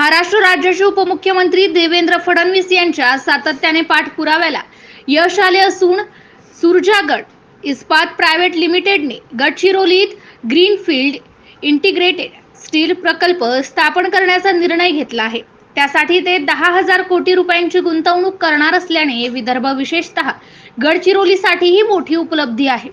महाराष्ट्र राज्याचे उपमुख्यमंत्री देवेंद्र फडणवीस यांच्या सातत्याने पाठपुराव्याला यश आले असून सुरजागड इस्पात प्रायव्हेट लिमिटेडने गडचिरोलीत ग्रीनफील्ड इंटिग्रेटेड स्टील प्रकल्प स्थापन करण्याचा निर्णय घेतला आहे. त्यासाठी ते दहा हजार कोटी रुपयांची गुंतवणूक करणार असल्याने विदर्भ विशेषतः गडचिरोलीसाठीही मोठी उपलब्धी आहे.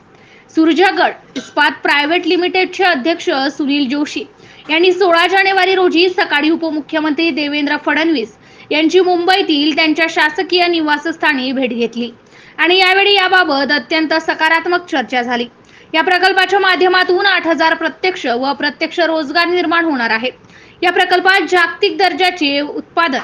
सुरजागड इस्पात प्रायव्हेट लिमिटेडचे अध्यक्ष सुनील जोशी यांनी सोळा जानेवारी रोजी सकाळी उपमुख्यमंत्री देवेंद्र फडणवीस यांची मुंबईतील त्यांच्या शासकीय निवासस्थानी भेट घेतली. आणि यावेळी याबाबत अत्यंत सकारात्मक चर्चा झाली. या प्रकल्पाच्या माध्यमातून आठ हजार प्रत्यक्ष व प्रत्यक्ष रोजगार निर्माण होणार आहे. या प्रकल्पात जागतिक दर्जाचे उत्पादन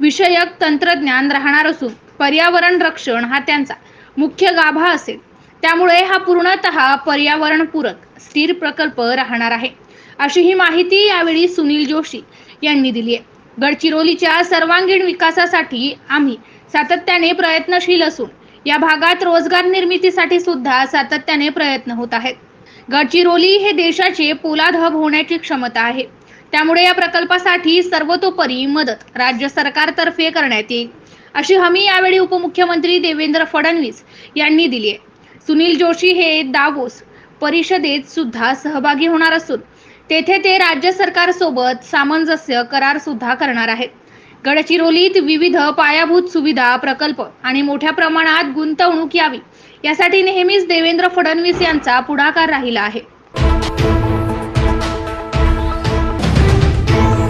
विषयक तंत्रज्ञान राहणार असून पर्यावरण रक्षण हा त्यांचा मुख्य गाभा असेल. त्यामुळे हा पूर्णतः पर्यावरणपूरक स्थिर प्रकल्प राहणार आहे. अशी ही माहिती यावेळी सुनील जोशी यांनी दिली आहे. गडचिरोलीच्या सर्वांगीण विकासासाठी आम्ही सातत्याने प्रयत्नशील असून या भागात रोजगार निर्मितीसाठी सुद्धा सातत्याने प्रयत्न होत आहेत. गडचिरोली हे देशाचे पोलाद हब होण्याची क्षमता आहे. त्यामुळे या प्रकल्पासाठी सर्वतोपरी मदत राज्य सरकारतर्फे करण्यात येईल अशी हमी यावेळी उपमुख्यमंत्री देवेंद्र फडणवीस यांनी दिली आहे. सुनील जोशी हे दावोस परिषदेत सुद्धा सहभागी होणार असून तेथे ते राज्य सरकारसोबत सामंजस्य करार सुद्धा करणार आहेत. गडचिरोलीत विविध पायाभूत सुविधा प्रकल्प आणि मोठ्या प्रमाणात गुंतवणूक यावी. यासाठी नेहमीच देवेंद्र फडणवीस यांचा पुढाकार राहिला आहे.